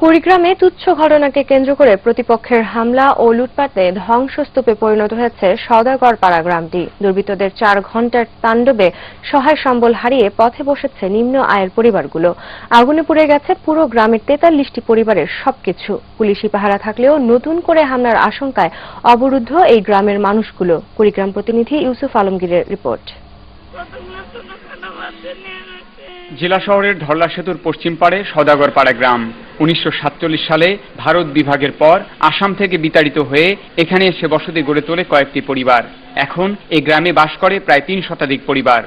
কুড়িগ্রামে তুচ্ছ ঘটনাকে কেন্দ্র করে প্রতিপক্ষের হামলা ও লুটপাটে ধ্বংসস্তূপে পরিণত হয়েছে সওদাগর পাড়া গ্রামটি। দুর্বৃত্তদের চার ঘণ্টার তাণ্ডবে সহায় সম্বল হারিয়ে পথে বসেছে নিম্ন আয়ের পরিবারগুলো। আগুনে পুড়ে গেছে পুরো গ্রামের তেতাল্লিশটি পরিবারের সবকিছু। পুলিশি পাহারা থাকলেও নতুন করে হামলার আশঙ্কায় অবরুদ্ধ এই গ্রামের মানুষগুলো। কুড়িগ্রাম প্রতিনিধি ইউসুফ আলমগীরের রিপোর্ট। জেলা শহরের ধরলা সেতুর পশ্চিম পাড়ে সদাগরপাড়া গ্রাম। উনিশশো সাতচল্লিশ সালে ভারত বিভাগের পর আসাম থেকে বিতাড়িত হয়ে এখানে এসে বসতি গড়ে তোলে কয়েকটি পরিবার। এখন এই গ্রামে বাস করে প্রায় তিন শতাধিক পরিবার।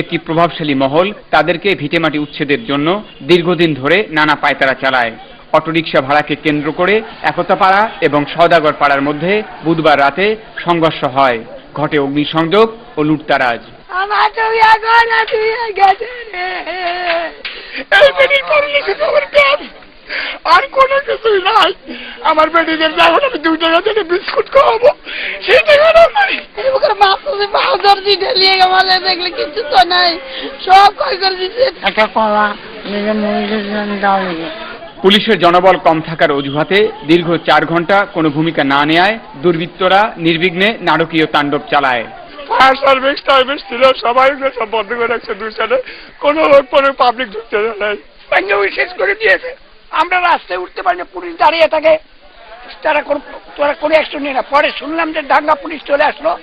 একটি প্রভাবশালী মহল তাদেরকে ভিটেমাটি উচ্ছেদের জন্য দীর্ঘদিন ধরে নানা পায়তারা চালায়। অটোরিকশা ভাড়াকে কেন্দ্র করে একতাপাড়া এবং সওদাগর পাড়ার মধ্যে বুধবার রাতে সংঘর্ষ হয়। ঘটে অগ্নিসংযোগ ও লুটতারাজ। আমার আমার কাজ। আর কোনো কিছুই নাই। আমার বেটিদের যখন আমি দুই টাকা থেকে বিস্কুট খাওয়াবো। সেই টাকাটা নাই এবার মা তুমি পাউডার দিতে নিয়ে গেলে দেখলে কিছু তো নাই। সব কই করে দিচ্ছে একটা কলা নিজের মহিলার জন্য দেওয়া পুলিশের জনবল কম থাকার অজুহাতে দীর্ঘ চার ঘণ্টা কোনো ভূমিকা না নেয় দুর্বৃত্তরা নির্বিঘ্নে নারকীয় তাণ্ডব চালায়। ফায়ার সার্ভিস টার্ভিস ছিল সবাই সব বন্ধ করে রাখছে দুই সাইডে কোনো লোক কোনো পাবলিক ঢুকতে পাঞ্জাবি শেষ করে দিয়েছে। আমরা রাস্তায় উঠতে পারি না পুলিশ দাঁড়িয়ে থাকে। তারা কোনো তোরা কোনো অ্যাকশন নিয়ে না। পরে শুনলাম যে দাঙ্গা পুলিশ চলে আসলো।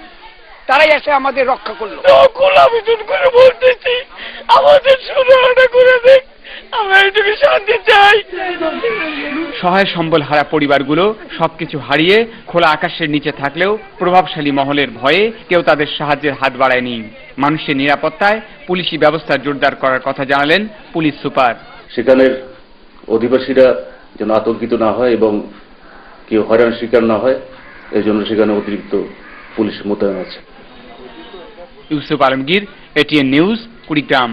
তারাই এসে আমাদের রক্ষা করল। আবেদন করে বলতেছি। আমাদের সুরাহাটা করে দিক। আমরা এটুকু শান্তি চাই। সহায় সম্বল হারা পরিবারগুলো সবকিছু হারিয়ে খোলা আকাশের নিচে থাকলেও প্রভাবশালী মহলের ভয়ে কেউ তাদের সাহায্যের হাত বাড়ায়নি। মানুষের নিরাপত্তায় পুলিশি ব্যবস্থা জোরদার করার কথা জানালেন পুলিশ সুপার। সেখানের অধিবাসীরা যেন আতঙ্কিত না হয় এবং কেউ হয়রান শিকার না হয় এই জন্য সেখানে অতিরিক্ত পুলিশ মোতায়েন আছে। Yusuf Alamgir ATN news Kurigram.